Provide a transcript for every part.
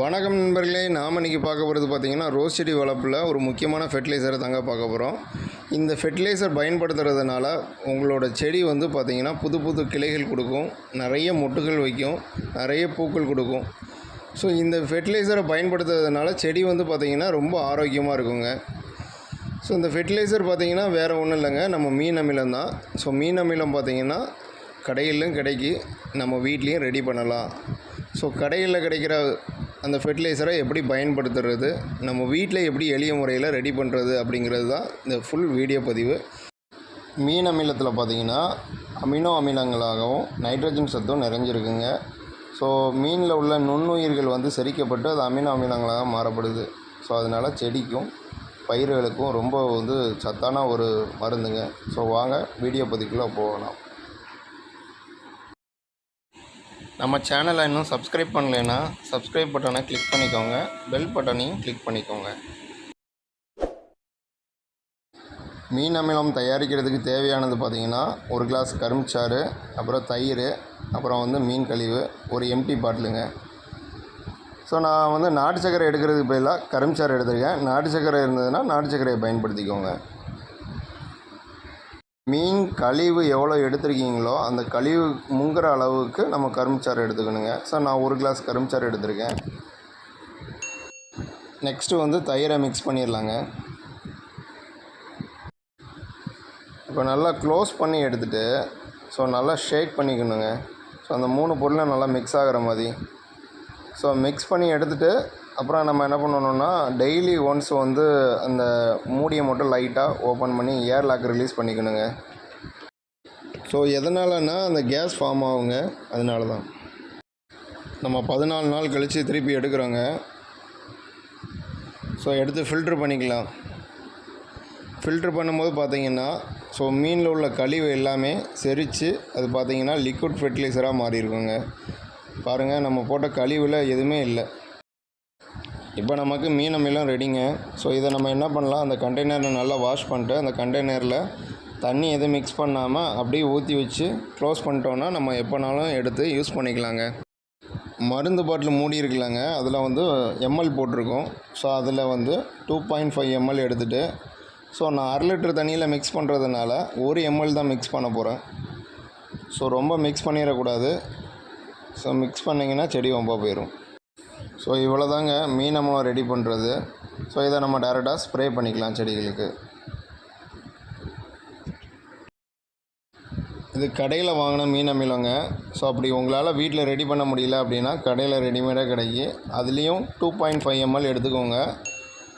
வணக்கம் நண்பர்களே நாம் இன்றைக்கி பார்க்க போகிறது பார்த்தீங்கன்னா ரோஸ் செடி வளர்ப்பில் ஒரு முக்கியமான ஃபெர்டிலைசரை தாங்க பார்க்க போகிறோம் இந்த ஃபெர்டிலைசர் பயன்படுத்துறதுனால உங்களோட செடி வந்து பார்த்திங்கன்னா புது புது கிளைகள் கொடுக்கும் நிறைய மொட்டுகள் வைக்கும் நிறைய பூக்கள் கொடுக்கும். ஸோ இந்த ஃபெர்டிலைசரை பயன்படுத்துறதுனால செடி வந்து பார்த்திங்கன்னா ரொம்ப ஆரோக்கியமாக இருக்குங்க. ஸோ இந்த ஃபெர்டிலைசர் பார்த்திங்கன்னா வேறு ஒன்றும் இல்லைங்க. நம்ம மீன் அமிலம் தான். ஸோ மீன் அமிலம் பார்த்திங்கன்னா கடையிலும் கிடைக்கி. நம்ம வீட்லேயும் ரெடி பண்ணலாம். ஸோ கடையில் கிடைக்கிற அந்த ஃபெர்டிலைசரை எப்படி பயன்படுத்துறது நம்ம வீட்டில் எப்படி எளிய முறையில் ரெடி பண்ணுறது அப்படிங்கிறது தான் இந்த ஃபுல் வீடியோ பதிவு. மீன் அமிலத்தில் பார்த்தீங்கன்னா அமினோ அமிலங்களாகவும் நைட்ரஜன் சத்தும் நிறைஞ்சிருக்குங்க. ஸோ மீனில் உள்ள நுண்ணுயிர்கள் வந்து செரிக்கப்பட்டு அது அமினோ அமிலங்களாக மாறப்படுது. ஸோ அதனால் செடிக்கும் பயிர்களுக்கும் ரொம்ப வந்து சத்தான ஒரு மருந்துங்க. ஸோ வாங்க வீடியோ பதிக்குள்ளே போகலாம். நம்ம சேனலை இன்னும் சப்ஸ்கிரைப் பண்ணலைன்னா சப்ஸ்கிரைப் பட்டனை கிளிக் பண்ணிக்கோங்க. பெல் பட்டனையும் கிளிக் பண்ணிக்கோங்க. மீன் அமிலம் தயாரிக்கிறதுக்கு தேவையானது பார்த்திங்கன்னா ஒரு கிளாஸ் கரும்புச்சாறு அப்புறம் தயிர் அப்புறம் வந்து மீன் கழிவு ஒரு எம்டி பாட்டிலுங்க ஸோ நான் வந்து நாட்டு சக்கரை எடுக்கிறதுக்கு பதிலாக கரும்புச்சாறு எடுத்திருக்கேன். நாட்டு சக்கரை இருந்ததுன்னா நாட்டு சக்கரையை பயன்படுத்திக்கோங்க. மீன் கழிவு எவ்வளோ எடுத்திருக்கீங்களோ அந்த கழிவு முங்குற அளவுக்கு நம்ம கரும்புச்சாறு எடுத்துக்கணுங்க. ஸோ நான் ஒரு கிளாஸ் கரும்புச்சாறு எடுத்திருக்கேன். நெக்ஸ்ட்டு வந்து தயிரை மிக்ஸ் பண்ணிடலாங்க இப்போ நல்லா க்ளோஸ் பண்ணி எடுத்துகிட்டு ஸோ நல்லா ஷேக் பண்ணிக்கணுங்க. ஸோ அந்த மூணு பொருளும் நல்லா மிக்ஸ் ஆகிற மாதிரி. ஸோ மிக்ஸ் பண்ணி எடுத்துகிட்டு அப்புறம் நம்ம என்ன பண்ணணுன்னா டெய்லி ஒன்ஸ் வந்து அந்த மூடியை மட்டும் லைட்டாக ஓப்பன் பண்ணி ஏர் லாக் ரிலீஸ் பண்ணிக்கணுங்க. ஸோ எதனாலன்னா அந்த கேஸ் ஃபார்ம் ஆகுங்க. அதனால தான் நம்ம பதினாலு நாள் கழித்து திருப்பி எடுக்கிறோங்க. ஸோ எடுத்து ஃபில்ட்ரு பண்ணிக்கலாம். ஃபில்ட்ரு பண்ணும்போது பார்த்தீங்கன்னா ஸோ மீனில் உள்ள கழிவு எல்லாமே செரித்து அது பார்த்தீங்கன்னா லிக்விட் ஃபெர்டிலைசராக மாறி இருக்குங்க பாருங்கள் நம்ம போட்ட கழிவில் எதுவுமே இல்லை. இப்போ நமக்கு மீன் மீளம் ரெடிங்க ஸோ இதை நம்ம என்ன பண்ணலாம்? அந்த கண்டெய்னரை நல்லா வாஷ் பண்ணிட்டு அந்த கண்டெய்னரில் தண்ணி எதுவும் மிக்ஸ் பண்ணாமல் அப்படியே ஊற்றி வச்சு க்ளோஸ் பண்ணிட்டோன்னா நம்ம எப்போனாலும் எடுத்து யூஸ் பண்ணிக்கலாங்க. மருந்து பாட்டில் மூடி இருக்கலாங்க அதில் வந்து எம்எல் போட்டிருக்கோம். ஸோ அதில் வந்து டூ பாயிண்ட் ஃபைவ் எம்எல் எடுத்துகிட்டு ஸோ நான் அரை லிட்டர் தண்ணியில் மிக்ஸ் பண்ணுறதுனால ஒரு எம்எல் தான் மிக்ஸ் பண்ண போகிறேன் ஸோ ரொம்ப மிக்ஸ் பண்ணிடக்கூடாது. ஸோ மிக்ஸ் பண்ணிங்கன்னா செடி ரொம்ப போயிடும் ஸோ இவ்வளோ தாங்க மீன் ரெடி பண்ணுறது ஸோ இதை நம்ம டேரெக்டாக ஸ்ப்ரே பண்ணிக்கலாம் செடிகளுக்கு. இது கடையில் வாங்கின மீன் அமிலங்க. ஸோ அப்படி உங்களால் வீட்டில் ரெடி பண்ண முடியல அப்படின்னா கடையில் ரெடிமேடாக கிடைக்கி அதுலேயும் டூ பாயிண்ட் ஃபைவ் எம்எல் எடுத்துக்கோங்க.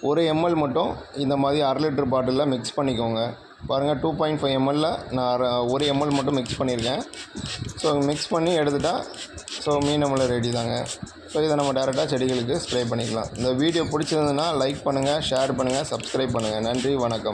ஒரு எம்எல் மட்டும் இந்த மாதிரி அரை லிட்டர் பாட்டிலில் மிக்ஸ் பண்ணிக்கோங்க. பாருங்கள் டூ பாயிண்ட் ஃபைவ் எம்எல்ல நான் ஒரு எம்எல் மட்டும் மிக்ஸ் பண்ணியிருக்கேன் ஸோ மிக்ஸ் பண்ணி எடுத்துட்டால் ஸோ மீன் அமிலம் ரெடி தாங்க. ஸோ இதை நம்ம டேரெக்டாக செடிகளுக்கு ஸ்ப்ரே பண்ணிக்கலாம். இந்த வீடியோ பிடிச்சிருந்ததுன்னா லைக் பண்ணுங்கள் ஷேர் பண்ணுங்கள் சப்ஸ்கிரைப் பண்ணுங்கள் நன்றி வணக்கம்.